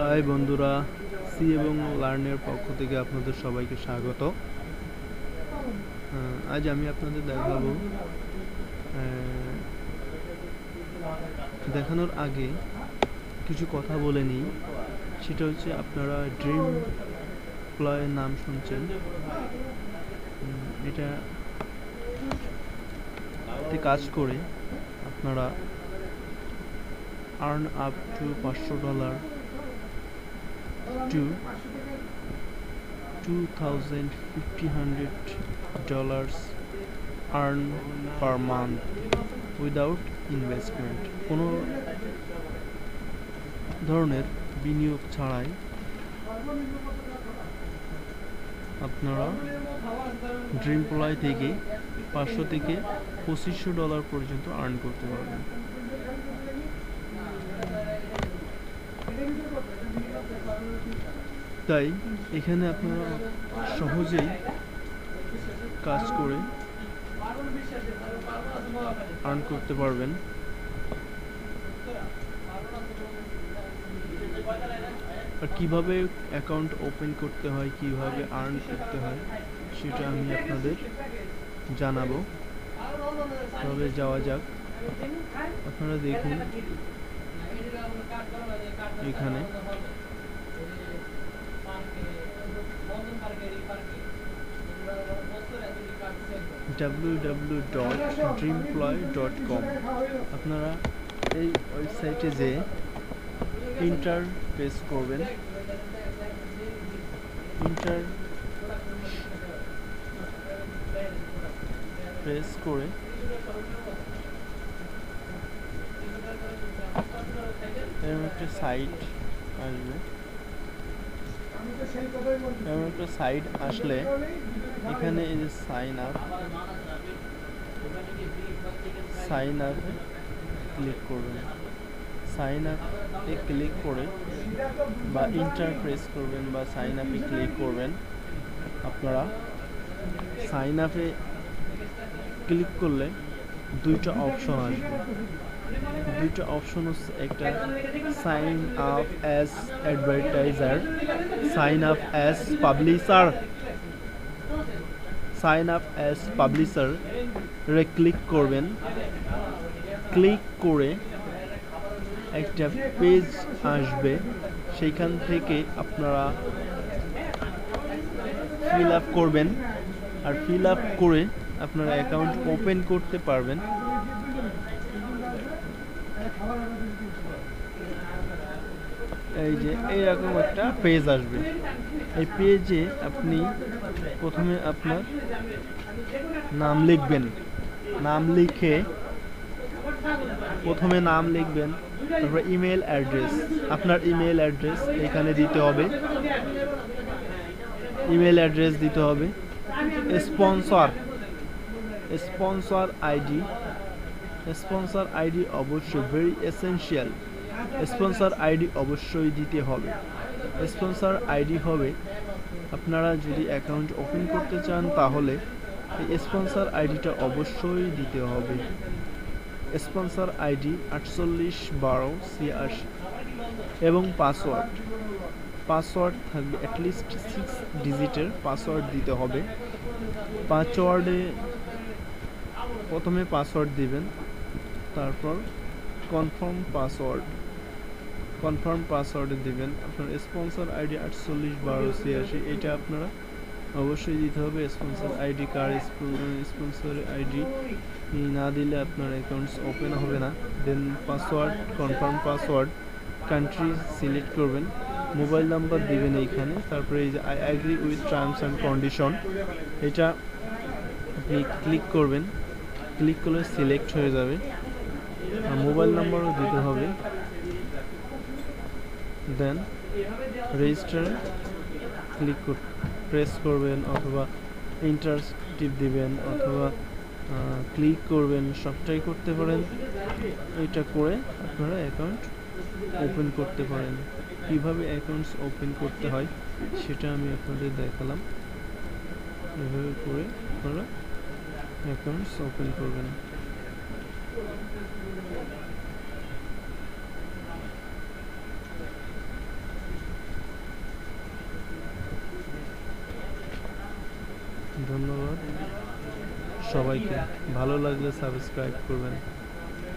High বন্ধুরা, C এবং লার্নের পক্ষ থেকে আপনাদের সবাইকে স্বাগত। আজ আমি আপনাদের দেখাবো দেখানোর আগে কিছু কথা বলে নিই। সেটা হচ্ছে আপনারা ড্রিম প্লয়ের নাম শুনছেন। এটা কাজ করে আপনারা আর্ন আপ টু পাঁচশো dollar to 2500 dollars earn per month without investment. কোনো ধরনের বিনিয়োগ ছাড়াই আপনারা ড্রিম প্লয় থেকে পাঁচশো থেকে পঁচিশশো ডলার পর্যন্ত আর্ন করতে পারবেন। তাই এখানে আপনারা সহজেই কাজ করে আর্ন করতে পারবেন। আর কীভাবে অ্যাকাউন্ট ওপেন করতে হয়, কীভাবে আর্ন করতে হয়, সেটা আমি আপনাদের জানাব। তবে যাওয়া যাক। আপনারা দেখুন এখানে। www.dreamploy.com আপনারা এই ওয়েবসাইটে যে ইন্টার পেজ করবেন ইন্টার প্রেস করে এরকম একটা সাইট আসবে। এমন একটা সাইড আসলে এখানে এই যে সাইন আপ সাইন আপে ক্লিক করবেন। সাইন আপে ক্লিক করে বা ইন্টার প্রেস করবেন বা সাইন আপে ক্লিক করবেন। আপনারা সাইন আপে ক্লিক করলে দুইটা অপশন আসবে। দুইটা অপশন হচ্ছে একটা sign up as advertiser sign up as publisher sign up as publisher রে ক্লিক করবেন। ক্লিক করে একটা পেজ আসবে। সেইখান থেকে আপনারা ফিল আপ করবেন। আর ফিল আপ করে আপনারা অ্যাকাউন্ট ওপেন করতে পারবেন। এই যে, এইরকম একটা পেজ আসবে। এই পেজে আপনি প্রথমে আপনার নাম লিখবেন। নাম লিখে প্রথমে নাম লিখবেন, তারপর ইমেল অ্যাড্রেস আপনার ইমেল অ্যাড্রেস এখানে দিতে হবে। ইমেল অ্যাড্রেস দিতে হবে। Sponsor sponsor ID sponsor ID অবশ্যই ভেরি এসেনশিয়াল স্পন্সর আইডি অবশ্যই দিতে হবে। স্পন্সর আইডি হবে। আপনারা যদি অ্যাকাউন্ট ওপেন করতে চান তাহলে এই স্পন্সর আইডিটা অবশ্যই দিতে হবে। স্পন্সর আইডি আটচল্লিশ বারো ছিয়াশি। এবং পাসওয়ার্ড পাসওয়ার্ড থাকবে অ্যাটলিস্ট সিক্স ডিজিটের পাসওয়ার্ড দিতে হবে। পাসওয়ার্ডে প্রথমে পাসওয়ার্ড দিবেন, তারপর কনফার্ম পাসওয়ার্ড কনফার্ম পাসওয়ার্ডে দিবেন। আপনার স্পন্সর আইডি আটচল্লিশ বারো ছিয়াশি, এটা আপনারা অবশ্যই দিতে হবে। স্পন্সর আইডি কার স্পন্সর আইডি না দিলে আপনার অ্যাকাউন্টস ওপেন হবে না। Then password confirm password country select করবেন। মোবাইল নাম্বার দিবেন এইখানে। তারপরে এই যে I agree with terms and condition এটা আপনি ক্লিক করবেন। ক্লিক করলে সিলেক্ট হয়ে যাবে। মোবাইল নাম্বারও দিতে হবে। দেন রেজিস্টার ক্লিক কর প্রেস করবেন অথবা ইন্টার টিপ দিবেন অথবা ক্লিক করবেন, সবটাই করতে পারেন। এটা করে আপনারা অ্যাকাউন্ট ওপেন করতে পারেন। কীভাবে অ্যাকাউন্টস ওপেন করতে হয় সেটা আমি আপনাদের দেখালাম। এভাবে করে আপনারা অ্যাকাউন্টস ওপেন করবেন ধন্যবাদ। সবাইকে ভালো লাগলে সাবস্ক্রাইব করবেন।